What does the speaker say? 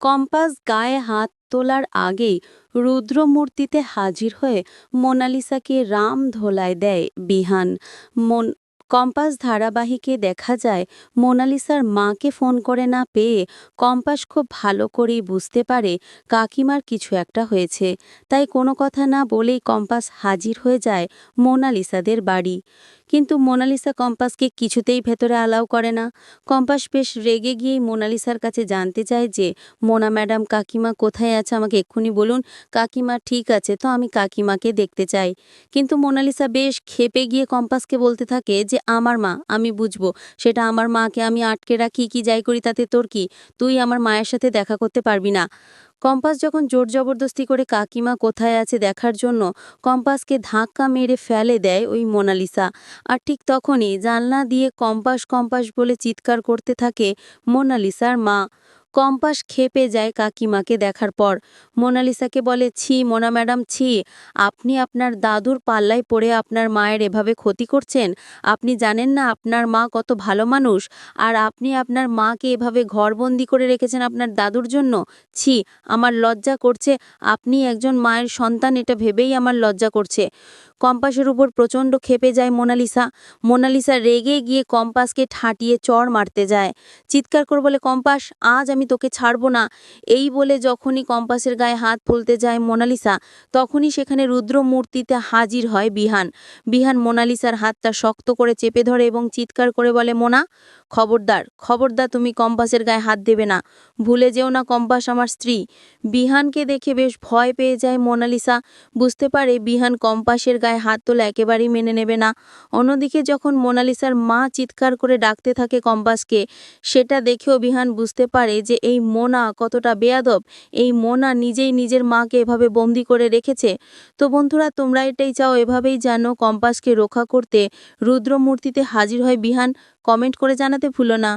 Compass গায়ে হাত তোলার আগেই রুদ্রমূর্তিতে হাজির হয়ে মোনালিসাকে রাম ধোলায় দেয় বিহান। মন কম্পাস ধারাবাহিকে দেখা যায়, মোনালিসার মাকে ফোন করে না পেয়ে কম্পাস খুব ভালো করেই বুঝতে পারে কাকিমার কিছু একটা হয়েছে। তাই কোনো কথা না বলেই কম্পাস হাজির হয়ে যায় মোনালিসাদের বাড়ি। কিন্তু মোনালিসা কম্পাসকে কিছুতেই ভেতরে আলাও করে না। কম্পাস বেশ রেগে গিয়েই মোনালিসার কাছে জানতে চায় যে, মোনা ম্যাডাম, কাকিমা কোথায় আছে? আমাকে এক্ষুনি বলুন। কাকিমা ঠিক আছে, তো আমি কাকিমাকে দেখতে চাই। কিন্তু মোনালিসা বেশ ক্ষেপে গিয়ে কম্পাসকে বলতে থাকে যে আমার মা, আমি বুঝব। সেটা আমার মাকে আমি আটকে রাখি, কি যাই করি তাতে তোর কি? তুই আমার মায়ের সাথে দেখা করতে পারবি না। কম্পাস যখন জোর জবরদস্তি করে, কাকিমা কোথায় আছে দেখার জন্য, কম্পাসকে ধাক্কা মেরে ফেলে দেয় ওই মোনালিসা। আর ঠিক তখনই জানলা দিয়ে কম্পাস কম্পাস বলে চিৎকার করতে থাকে মোনালিসার মা। কম্পাস খেপে যায় কাকিমাকে দেখার পর। মোনালিসাকে বলে, ছি, মোনা ম্যাডাম, ছি। আপনি আপনার দাদুর পাল্লায় পড়ে আপনার মায়ের এভাবে ক্ষতি করছেন? আপনি জানেন না আপনার মা কত ভালো মানুষ? আর আপনি আপনার মাকে এভাবে ঘরবন্দি করে রেখেছেন আপনার দাদুর জন্য? ছি, আমার লজ্জা করছে। আপনি একজন মায়ের সন্তান, এটা ভেবেই আমার লজ্জা করছে। কম্পাসের উপর প্রচণ্ড ক্ষেপে যায় মোনালিসা। মোনালিসা রেগে গিয়ে কম্পাসকে ঠাটিয়ে চড় মারতে যায়। চিৎকার করে বলে, কম্পাস, আজ আমি তোকে ছাড়বো না। এই বলে যখনই কম্পাসের গায়ে হাত ফুলতে যায় মোনালিসা, তখনই সেখানে রুদ্র মূর্তিতে হাজির হয় বিহান। বিহান মোনালিসার হাতটা শক্ত করে চেপে ধরে এবং চিৎকার করে বলে, মোনা, খবরদার খবরদার, তুমি কম্পাসের গায়ে হাত দেবে না। ভুলে যেও না কম্পাস আমার স্ত্রী বিহানকে দেখে বেশ ভয় পেয়ে যায় মোনালিসা। বুঝতে পারে বিহান কম্পাসের গায়ে হাত তোলা একেবারেই মেনে নেবে না। অন্যদিকে যখন মোনালিসার মা চিৎকার করে ডাকতে থাকে কম্পাসকে, সেটা দেখেও বিহান বুঝতে পারে যে এই মোনা কতটা বেয়াদব, এই মোনা নিজেই নিজের মাকে এভাবে বন্দি করে রেখেছে। তো বন্ধুরা, তোমরা এটাই চাও, এভাবেই যেন কম্পাসকে রক্ষা করতে রুদ্রমূর্তিতে হাজির হয় বিহান। কমেন্ট করে জানাতে ভুলো না।